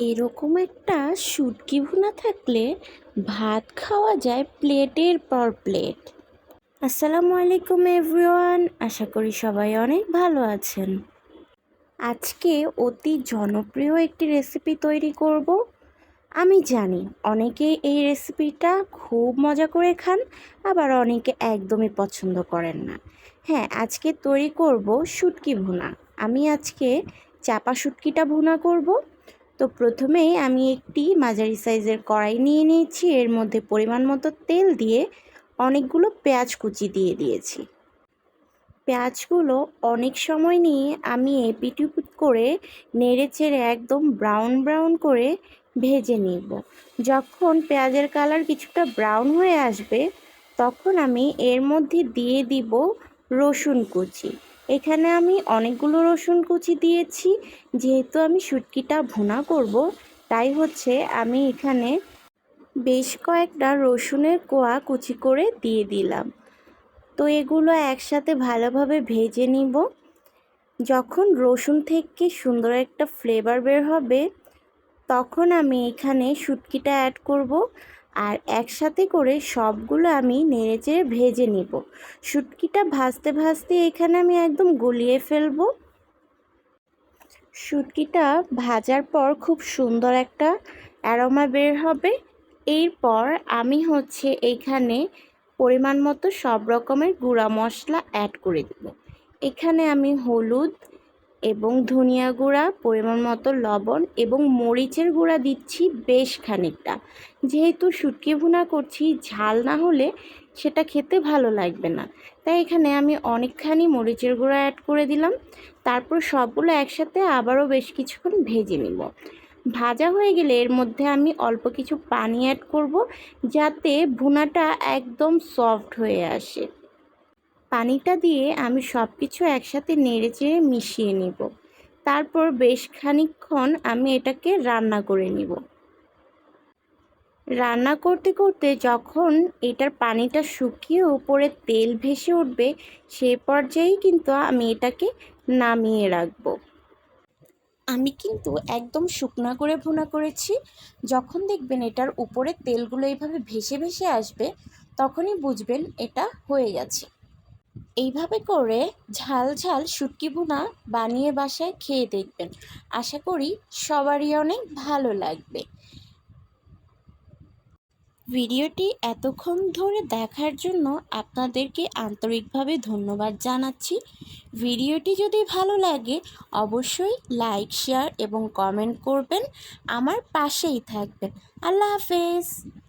এরকম একটা শুটকি ভুনা থাকলে ভাত খাওয়া যায় প্লেটের পর প্লেট। আসসালামু আলাইকুম এভরিওয়ান, আশা করি সবাই অনেক ভালো আছেন। আজকে অতি জনপ্রিয় একটি রেসিপি তৈরি করব। আমি জানি অনেকে এই রেসিপিটা খুব মজা করে খান, আবার অনেকে একদমই পছন্দ করেন না। হ্যাঁ আজকে তৈরি করব শুটকি ভুনা। আমি আজকে চাপা শুটকিটা ভুনা করব। তো প্রথমেই আমি একটি মাঝারি সাইজের কড়াই নিয়ে নিয়েছি। এর মধ্যে পরিমাণ মতো তেল দিয়ে অনেকগুলো পেঁয়াজ কুচি দিয়ে দিয়েছি। পেঁয়াজগুলো অনেক সময় নিয়ে আমি এপিটুপিট করে নেড়ে চেড়ে একদম ব্রাউন ব্রাউন করে ভেজে নিব। যখন পেঁয়াজের কালার কিছুটা ব্রাউন হয়ে আসবে, তখন আমি এর মধ্যে দিয়ে দিব রসুন কুচি। এখানে আমি অনেকগুলো রসুন কুচি দিয়েছি। যেহেতু আমি শুটকিটা ভুনা করব, তাই হচ্ছে আমি এখানে বেশ কয়েকটা রসুনের কোয়া কুচি করে দিয়ে দিলাম। তো এগুলো একসাথে ভালোভাবে ভেজে নিব। যখন রসুন থেকে সুন্দর একটা ফ্লেভার বের হবে, তখন আমি এখানে শুটকিটা অ্যাড করব। আর একসাথে করে সবগুলো আমি নেড়েচেড়ে ভেজে নিব। শুটকিটা ভাজতে ভাজতে এখানে আমি একদম গলিয়ে ফেলব। শুটকিটা ভাজার পর খুব সুন্দর একটা অ্যারোমা বের হবে। এরপর আমি হচ্ছে এখানে পরিমাণ মতো সব রকমের গুঁড়া মশলা অ্যাড করে দেব। এখানে আমি হলুদ এবং ধনিয়া গুঁড়া, পরিমাণ মতো লবণ এবং মরিচের গুঁড়া দিচ্ছি বেশ খানিকটা। যেহেতু শুটকি ভুনা করছি, ঝাল না হলে সেটা খেতে ভালো লাগবে না। তাই এখানে আমি অনেকখানি মরিচের গুঁড়া অ্যাড করে দিলাম। তারপর সবগুলো একসাথে আবারও বেশ কিছুক্ষণ ভেজে নিব। ভাজা হয়ে গেলে এর মধ্যে আমি অল্প কিছু পানি অ্যাড করব, যাতে ভুনাটা একদম সফট হয়ে আসে। পানিটা দিয়ে আমি সব কিছু একসাথে নেড়ে চেড়ে মিশিয়ে নিব। তারপর বেশ খানিকক্ষণ আমি এটাকে রান্না করে নিব। রান্না করতে করতে যখন এটার পানিটা শুকিয়ে উপরে তেল ভেসে উঠবে সেই পর্যায়েই কিন্তু আমি এটাকে নামিয়ে রাখব। আমি কিন্তু একদম শুকনা করে ভুনা করেছি। যখন দেখবেন এটার উপরে তেলগুলো এইভাবে ভেসে ভেসে আসবে, তখনই বুঝবেন এটা হয়ে গেছে। এইভাবে করে ঝাল ঝাল শুটকি ভুনা বানিয়ে বাসায় খেয়ে দেখবেন। আশা করি সবারই অনেক ভালো লাগবে। ভিডিওটি এতক্ষণ ধরে দেখার জন্য আপনাদেরকে আন্তরিকভাবে ধন্যবাদ জানাচ্ছি। ভিডিওটি যদি ভালো লাগে, অবশ্যই লাইক, শেয়ার এবং কমেন্ট করবেন। আমার পাশেই থাকবেন। আল্লাহ হাফেজ।